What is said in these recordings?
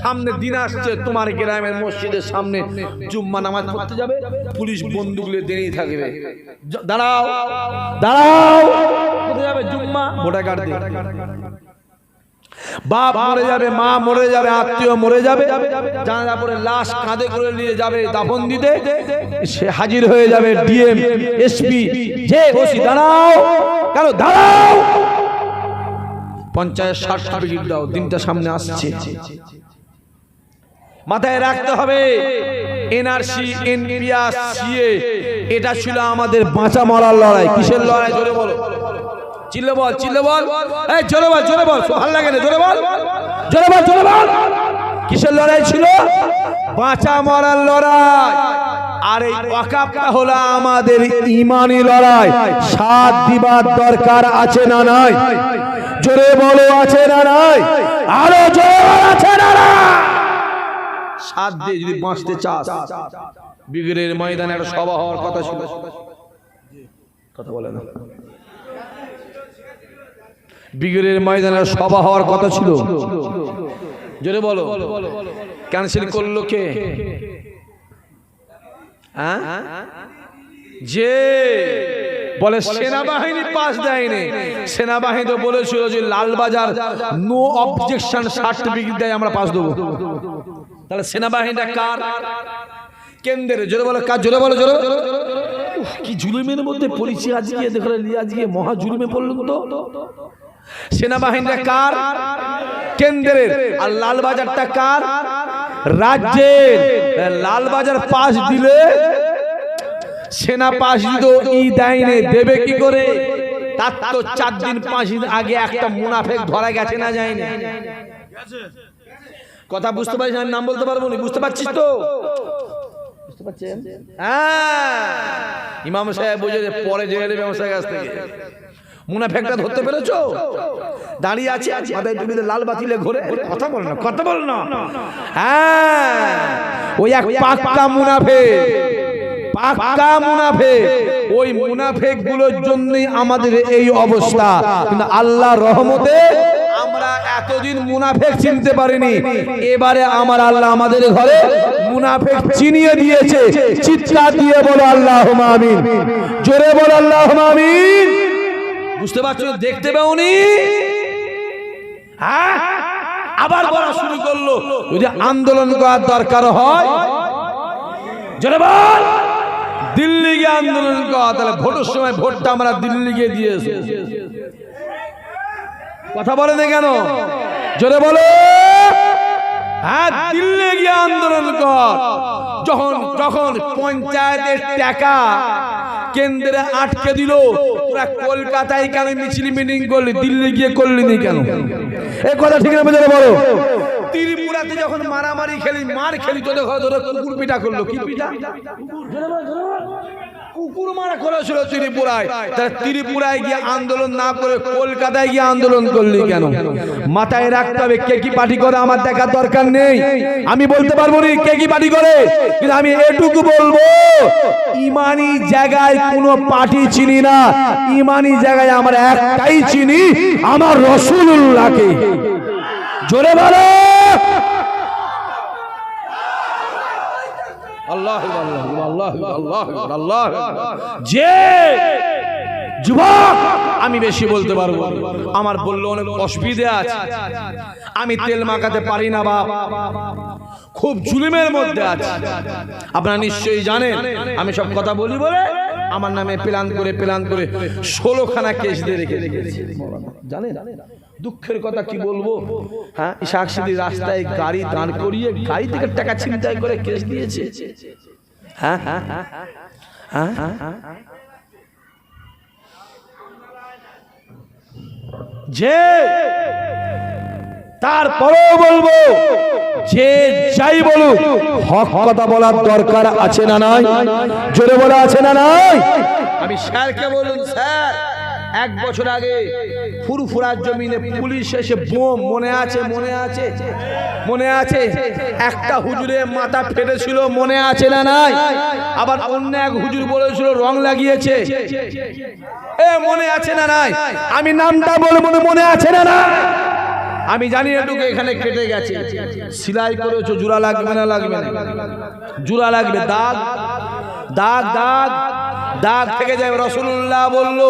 সামনে দিন আসছে, তোমার গ্রামের মসজিদের সামনে জুম্মা নামাজ পড়তে যাবে, পুলিশ বন্দুক নিয়ে দেরি থাকবে। দাঁড়াও দাঁড়াও। কোথায় যাবে জুম্মা? ভোটার কার্ড বাপ মরে যাবে, মা মরে যাবে, আত্মীয় মরে যাবে জানাজা পরে লাশ কাঁধে করে নিয়ে যাবে দাফন দিতে। সে হাজির হয়ে যাবে ডিএম, এসপি, যে ওসি। দাঁড়াও, কেন দাঁড়াও? পঞ্চায়েত ষাট সার্টিফিকেট দাও, দিনটা সামনে আসছে। মাথায় রাখতে হবে। এনআরসি, এনপিআর, সিএ, এটা ছিল আমাদের বাঁচা মরার লড়াই। কিসের লড়াই? জোরে বলো। চিল্লে বল চিল্লে বল। এই, জোরে বল জোরে বল। ভালো লাগে না, জোরে বল। জোরে বল জোরে বল। কিসের লড়াই ছিল? বাঁচা মরার লড়াই। আর এই ওয়াকাপটা হলো আমাদের ইমানি লড়াই। সাত দিবার দরকার আছে না নাই? জোরে বলো, আছে না নাই? আরও জোর আছে না নাই? সাত দিয়ে যদি বাঁচতে চাস বিগ্রের ময়দানে একটা সভা হওয়ার কথা ছিল। কথা বলে না। বিগ্রের ময়দানে সভা হওয়ার কথা ছিল। জোরে বলো। ক্যান্সেল করল কে? হ্যাঁ? যে বলে সেনাবাহিনী পাস দেয়নি। সেনাবাহিনী তো বলেছিল যে লালবাজার নো অবজেকশন সার্টিফিকেট দেয়, আমরা পাস দেবো। তাহলে সেনাবাহিনীটা কার? কেন্দ্রের জোরে বলো কার? জোরে বলো জোরে উফ, কি জুলুমের মধ্যে পড়েছি আজকে দেখলে আজকে মহা জুলুমে পড়লুম তো। সেনাবাহিনীটা কার? কেন্দ্রের। আর লালবাজারটা কার? রাজ্যের। লালবাজার পাস দিলে সেনা পাস দিত ই দেয়নি দেবে কি করে? তার তো চার দিন পাঁচ দিন আগে একটা মুনাফেক ধরা গেছে না যায়নি। কথা বুঝতে পারছিস আমি নাম বলতে পারব না। বুঝতে পারছিস তো? বুঝতে পারছেন হ্যাঁ। ইমাম সাহেব বুঝে যে পরে জেলে ইমাম সাহেব কাছ থেকে। মুনাফেকটা ধরতে পেরেছ? দাঁড়িয়ে আছে মাথায় টুপিতে লাল বাতিলে ঘুরে। কথা বল না কথা বল না। হ্যাঁ। ওই এক পাক্কা মুনাফেক পাক্কা মুনাফেক ওই মুনাফেকগুলোর জন্যই আমাদের এই অবস্থা। কিন্তু আল্লাহ রহমতে আমরা এতদিন মুনাফেক চিনতে পারিনি। এবারে আমার আল্লাহ আমাদের ঘরে মুনাফেক চিনিয়ে দিয়েছে। চিৎকার দিয়ে বলো আল্লাহ আমিন। জোরে বলো আল্লাহ আমিন। বুঝতে পারছ? দেখতে পাওনি? হ্যাঁ? আবার বলা শুরু করল। যদি আন্দোলন করার দরকার হয় দিল্লি গিয়ে আন্দোলন করা। তাহলে ভোটের সময় ভোটটা আমরা দিল্লি গিয়ে দিয়েছি। কথা বলে না কেন? জোরে বলো। হ্যাঁ দিল্লি গিয়ে আন্দোলন কর। যখন যখন পঞ্চায়েতের টাকা কেন্দ্রে আটকে দিল, তোরা কলকাতায় কেন মিছিল মিটিং করলি? দিল্লি গিয়ে করলি নি কেন? এই কথা ঠিক না বুঝলে বলো। ত্রিপুরাতে যখন মারামারি খেলি, মার খেলি, তোদের ঘরে ধরে কুকুর পিঠা করল। কি পিঠা? কুকুর মারা করেছিল ত্রিপুরায়। গিয়ে আন্দোলন না করে কলকাতায় গিয়ে আন্দোলন করলি কেন? মাথায় রাখতে হবে কে কি পার্টি করে আমার দেখার দরকার নেই। আমি বলতে পারব না কে কি পার্টি করে কিন্তু আমি এটুকু বলব ইমানি জায়গায় কোনো পার্টি চিনি না। ইমানি জায়গায় আমার একটাই চিনি আমার রসুল্লাহকে জোরে বলো। যে যুবক, আমি বেশি বলতে পারব আমার বলল অনেক অসুবিধে আছে। আমি তেল মাখাতে পারি না, বাপ। খুব জুলুমের মধ্যে আছে। আপনারা নিশ্চয়ই জানেন, আমি সব কথা বলি বলে আমার নামে প্ল্যান করে প্ল্যান করে ষোলোখানা কেস দিয়ে রেখে রেখেছি জানেন? দুঃখের কথা কি বলব হ্যাঁ সাক্ষী রাস্তায় গাড়ি দাঁড় করিয়ে গাড়ি থেকে টাকা ছিনতাই করে কেস দিয়েছে হ্যাঁ হ্যাঁ হ্যাঁ হ্যাঁ যে তারপরেও বলব যে যাই বলুক হক কথা বলার দরকার আছে না নাই জোরে বলা আছে না নাই আমি স্যারকে বলুন স্যার এক বছর আগে ফুরফুরার জমিনে পুলিশ এসে বোম, মনে আছে মনে আছে? মনে আছে? একটা হুজুরে মাথা ফেটেছিল, মনে আছে না নাই? আবার অন্য এক হুজুর বলেছিল, রং লাগিয়েছে। এ, মনে আছে না নাই? আমি নামটা বলব মনে আছে না না আমি জানি এটুকু এখানে কেটে গেছে। সিলাই করেছ, জোড়া লাগবে না লাগবে না? জোড়া লাগবে, দাগ। দাগ দাগ। দাগ থেকে যাবে রসুল্লাহ বলল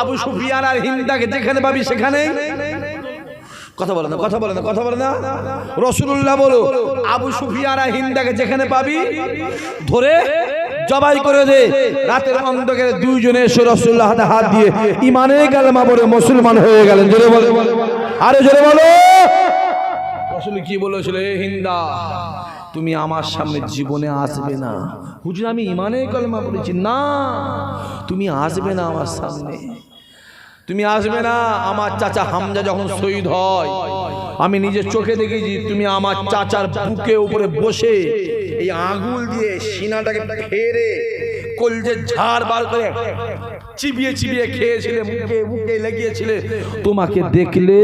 আবু সুফিয়ান আর হিন্দাকে যেখানে পাবি সেখানে। কথা বলে না, কথা বলে না, কথা বলে না। রসুল্লাহ বলো, আবু সুফিয়ারা হিন্দাকে যেখানে পাবি, ধরে জবাই করে দে। রাতের অন্ধকারে দুইজনে এসে রসুল্লাহ হাতে হাত দিয়ে ইমানে কালেমা বলে মুসলমান হয়ে গেলেন। জোরে বলে, আরে জোরে বলো। রসুল কি বলেছিল হিন্দা, তুমি আমার সামনে জীবনে আসবে না। হুজুর, আমি ইমানে কলমা বলেছি না, তুমি আসবে না আমার সামনে। তুমি আসবে না, আমার চাচা হামজা যখন শহীদ হয়। আমি নিজের চোখে দেখেছি, তুমি আমার চাচার বুকে উপরে বসে এই আঙুল দিয়ে সিনাটাকে ফেরে কলজে ঝাড় বার করে চিবিয়ে চিবিয়ে খেয়েছিলে, মুখে মুখে লেগিয়েছিলে তোমাকে দেখলে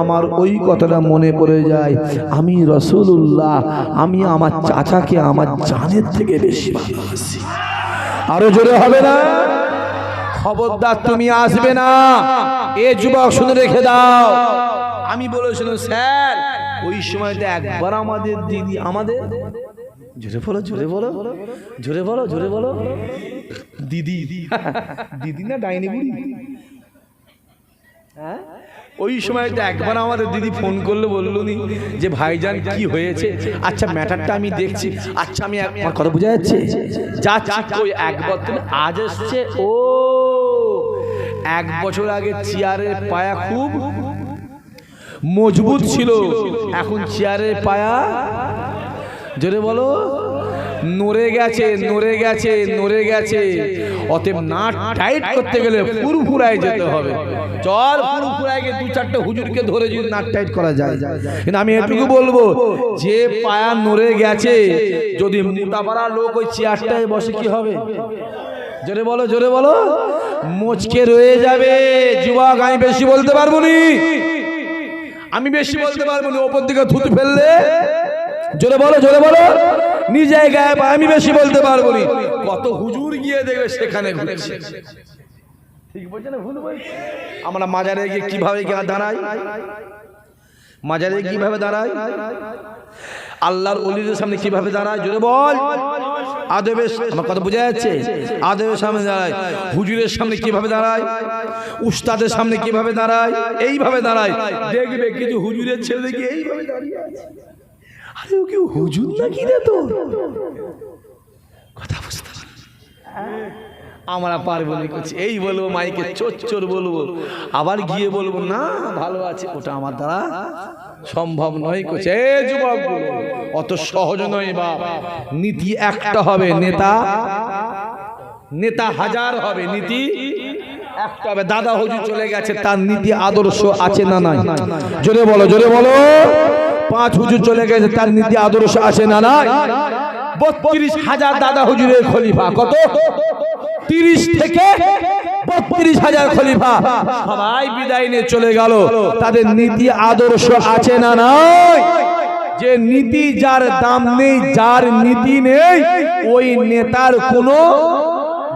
আমার ওই কথাটা মনে পড়ে যায়, আমি রসুল্লাহ আমি আমার চাচাকে, আমার জানের থেকে বেশি ভালোবাসি। আরও জোরে হবে না? খবরদার তুমি আসবে না। এ যুবক, শুনে রেখে দাও। আমি বলেছিলাম, স্যার, ওই সময়তে একবার আমাদের দিদি, আমাদের? জোরে বলো জোরে বলো জোরে বলো জোরে বলো। দিদি দিদি না ডাইনি বুড়ি? ওই সময়তে একবার আমাদের দিদি ফোন করলে, বলল নি যে, ভাইজান, কি হয়েছে? আচ্ছা ম্যাটারটা আমি দেখছি। আচ্ছা আমি আমার কথা বোঝা যাচ্ছে? যাচ্ছি ওই এক বছর আজ এসছে। ও এক বছর আগে চেয়ারের পায়া খুব মজবুত ছিল। এখন চেয়ারের পায়া জোরে বলো নড়ে গেছে নড়ে গেছে নড়ে গেছে। অতএব নাট টাইট করতে গেলে ফুরফুরায় যেতে হবে। চল ফুরফুরায় গিয়ে দু চারটে হুজুরকে ধরে যদি নাট টাইট করা যায়। কিন্তু আমি এটুকু বলব যে পায়া নড়ে গেছে যদি মোটা পাড়া লোক ওই চেয়ারটায় বসে কি হবে? জোরে বলো জোরে বলো। মোচকে রয়ে যাবে। যুবক, আমি বেশি বলতে পারব নি। আমি বেশি বলতে পারব না, ওপর দিকে থুতু ফেললে। জোরে বলো জোরে বলো। নিজে গায়ে আমি বেশি বলতে পারব না। কত হুজুর গিয়ে দেখবে সেখানে ঘুরছে। ঠিক ভুল আমরা মাজারে গিয়ে কীভাবে গিয়ে দাঁড়াই? মাজারে কীভাবে দাঁড়াই? আল্লাহর অলিদের সামনে কীভাবে দাঁড়ায়? জোরে বল। কথা বোঝা যাচ্ছে? সামনে দাঁড়ায়। হুজুরের সামনে কীভাবে দাঁড়ায়? উস্তাদের সামনে কীভাবে দাঁড়ায়? এইভাবে দাঁড়ায়। কিছু হুজুরের ছেলে হুজুর নাকি রে বুঝতে? আমরা পারব না করছি। এই বলব, মাইকে চোর বলব। আবার গিয়ে বলব, না, ভালো আছে। ওটা আমার দ্বারা সম্ভব নয় করছে। যুবক, অত সহজ নয় বা নীতি একটা হবে, নেতা। নেতা হাজার হবে, নীতি একটা হবে। দাদা হুজুর চলে গেছে, তার নীতি আদর্শ আছে না নাই? জোরে বলো জোরে বলো। পাঁচ হুজুর চলে গেছে, তার নীতি আদর্শ আছে না, নাই? বত্রিশ হাজার দাদা হুজুরের খলিফা, কত? তিরিশ থেকে বত্রিশ হাজার খলিফা। সবাই বিদায় নিয়ে চলে গেল, তাদের নীতি আদর্শ আছে না, নাই? যে নীতি যার দাম নেই, যার নীতি নেই, ওই নেতার কোনো,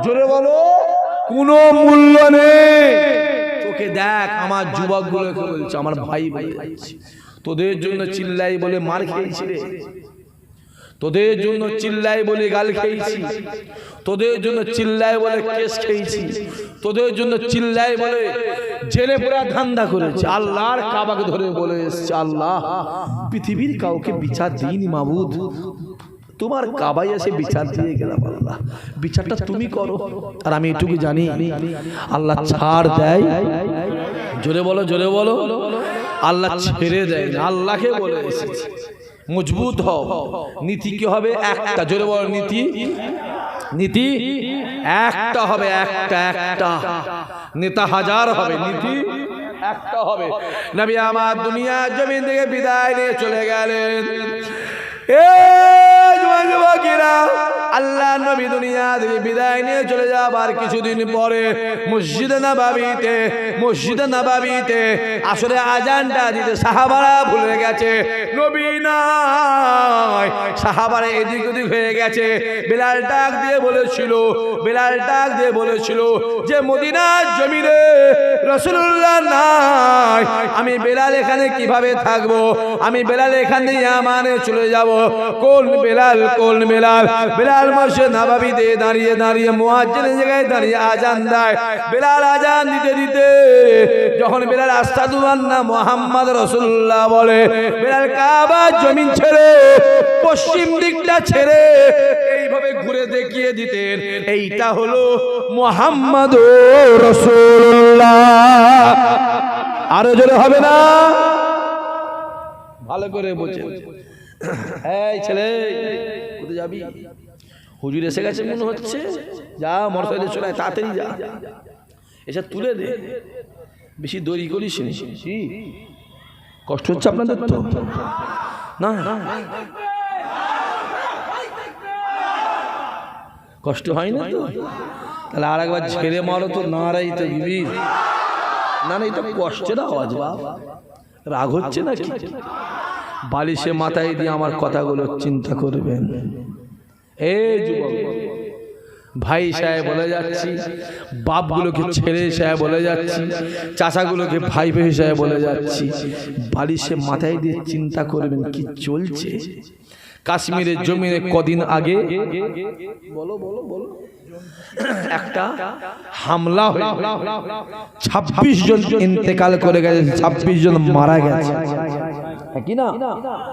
জোরে বলো, কোনো মূল্য নেই। তোকে দেখ, আমার যুবক গুলোকে বলছে, আমার ভাই ভাই তোদের জন্য চিল্লাই বলে মার খেয়েছি রে। তোদের জন্য চিল্লাই বলে গাল খেয়েছি। তোদের জন্য চিল্লাই বলে কেস খেয়েছি। তোদের জন্য চিল্লাই বলে জেলে পুরা ধান্দা করেছে। আল্লাহর কাবাকে ধরে বলে এসছে আল্লাহ। পৃথিবীর কাউকে বিচার দিইনি মাবুদ। তোমার কাবাই এসে বিচার দিয়ে গেলাম আল্লাহ। বিচারটা তুমি করো আর আমি এটুকু জানি। আল্লাহ ছাড় দেয়। জোরে বলো জোরে বলো। আল্লাহ ছেড়ে দেয় না, আল্লাহকে বলে এসেছে। মজবুত হও। নীতি কি হবে? একটা। জোরে বড় নীতি। নীতি একটা হবে, একটা একটা। নেতা হাজার হবে, নীতি একটা হবে। নবী আমার দুনিয়া জমিন থেকে বিদায় নিয়ে চলে গেলেন। এ যুবকেরা আল্লাহ নবী দুনিয়া থেকে বিদায় নিয়ে চলে যাবার কিছুদিন পরে মসজিদে নাবাবিতে মসজিদে নাবাবিতে আসলে আজানটা দিতে সাহাবারা ভুলে গেছে। নবী নাই, সাহাবারা এদিক ওদিক হয়ে গেছে। বেলাল ডাক দিয়ে বলেছিল, বেলাল ডাক দিয়ে বলেছিল যে, মদিনার জমিনে রসুল্লাহ নাই, আমি বেলাল এখানে কীভাবে থাকব? আমি বেলাল এখান আমানে চলে যাব। কোন বেলাল কোন বেলাল বেলাল মসজিদ নাবাবিতে দাঁড়িয়ে দাঁড়িয়ে মুয়াজ্জিনের জায়গায় দাঁড়িয়ে আজান দেয়। বেলাল আজান দিতে দিতে যখন বেলাল আস্তাদু আন্না মোহাম্মদ রসুল্লাহ বলে বেলাল কাবা জমিন ছেড়ে পশ্চিম দিকটা ছেড়ে এইভাবে ঘুরে দেখিয়ে দিতেন। এইটা হলো মোহাম্মদ রসুল্লাহ আরও জোরে হবে না? ভালো করে বলছে এই ছেলে, কোথায় যাবি? হুজুর এসে গেছে মনে হচ্ছে। যা মোটরসাইকেল চলে তাড়াতাড়ি যা। এসে তুলে দে। বেশি দড়ি করিস? কষ্ট হচ্ছে আপনাদের তো। না। না কষ্ট হয় না তো। তাহলে আর একবার ছেড়ে মারো তো। নাড়াই তো বিবি না না এটা কষ্টের আওয়াজ, বাপ। রাগ হচ্ছে না কি বালিশে মাথায় দিয়ে আমার কথাগুলো চিন্তা করবেন। এ ভাই সাহেব বলে যাচ্ছি বাপগুলোকে ছেলে সাহেব বলে যাচ্ছি চাচাগুলোকে ভাই ভাই সাহেব বলে যাচ্ছি বালিশে মাথায় দিয়ে চিন্তা করবেন কি চলছে? কাশ্মীরের জমিনে কদিন আগে বলো বলো বলো। একটা হামলা ছাব্বিশ জন ইন্তেকাল করে গেছে ছাব্বিশ জন মারা গেছে। কি না